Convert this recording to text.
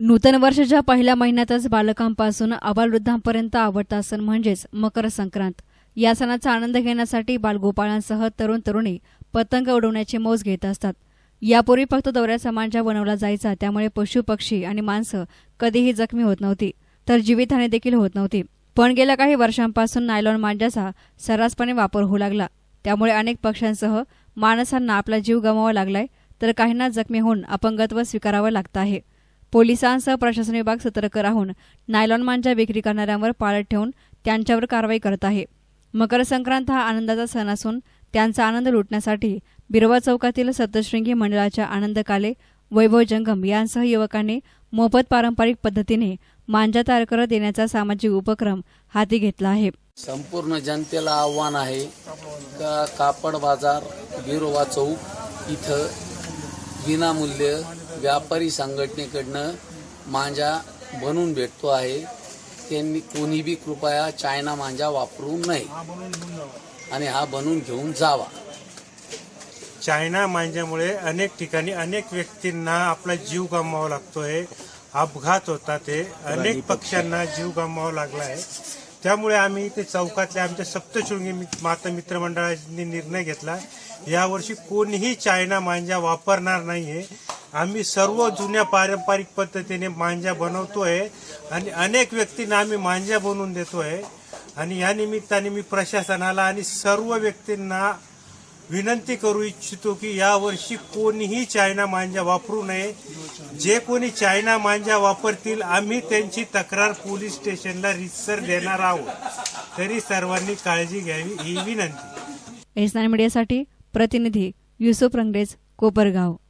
नूतन वर्षाच्या पहिल्या महिन्यातच बालकांपासून अबालवृद्धांपर्यंत आवडता सण म्हणजेच मकर संक्रांत. या सणाचा आनंद घेण्यासाठी बालगोपाळांसह तरुण तरुणी पतंग उडवण्याची मौज घेत असतात. यापूर्वी फक्त दौऱ्याचा मांजा बनवला जायचा त्यामुळे पशु पक्षी आणि माणसं कधीही जखमी होत नव्हती तर जीवितहानी देखील होत नव्हती. पण गेल्या काही वर्षांपासून नायलॉन मांजाचा सर्रासपणे वापर होऊ लागला. त्यामुळे अनेक पक्ष्यांसह माणसांना आपला जीव गमावा लागलाय तर काहींना जखमी होऊन अपंगत्व स्वीकारावं लागतं आहे. पोलिसांसह प्रशासन विभाग सतर्क राहून नायलॉन मांजा विक्री करणाऱ्यांवर पाळत ठेवून त्यांच्यावर कारवाई करत आहे. मकर संक्रांत हा आनंदाचा सण असून त्यांचा आनंद लुटण्यासाठी बिरवा चौकातील सप्तशृंगी मंडळाच्या आनंदकाले वैभव जंगम यांसह युवकांनी मोफत पारंपरिक पद्धतीने मांजा तयार करत देण्याचा सामाजिक उपक्रम हाती घेतला आहे. संपूर्ण जनतेला आव्हान आहे का कापड बाजार बिरोवा चौक इथं विनामूल्य व्यापारी संघटनेकडनं मांजा बनवून भेटतो आहे. त्यांनी कोणी बी कृपया चायना मांजा वापरू नये. आणि हा बनवून घेऊन जावा. चायना मांजामुळे अनेक ठिकाणी अनेक व्यक्तींना आपला जीव गमवावा लागतोय. अपघात होतात ते. अनेक पक्ष्यांना जीव गमवावा लागला आहे. त्यामुळे आम्ही इथे चौकातल्या आमच्या सप्तशृंगी मित- माता मित्रमंडळाने निर्णय घेतला. यावर्षी कोणीही चायना मांजा वापरणार नाहीये. आम्ही सर्व जुन्या पारंपरिक पद्धतीने मांजा बनवतोय आणि अनेक व्यक्तींना आम्ही मांजा बनवून देतोय. आणि या निमित्ताने मी प्रशासनाला आणि सर्व व्यक्तींना विनंती करू इच्छितो की यावर्षी कोणीही चायना मांजा वापरू नये. जे कोणी चायना मांजा वापरतील आम्ही त्यांची तक्रार पोलीस स्टेशनला रितसर देणार आहोत. तरी सर्वांनी काळजी घ्यावी ही विनंती. एस मीडियासाठी प्रतिनिधी युसुफ रंगरेज कोपरगाव.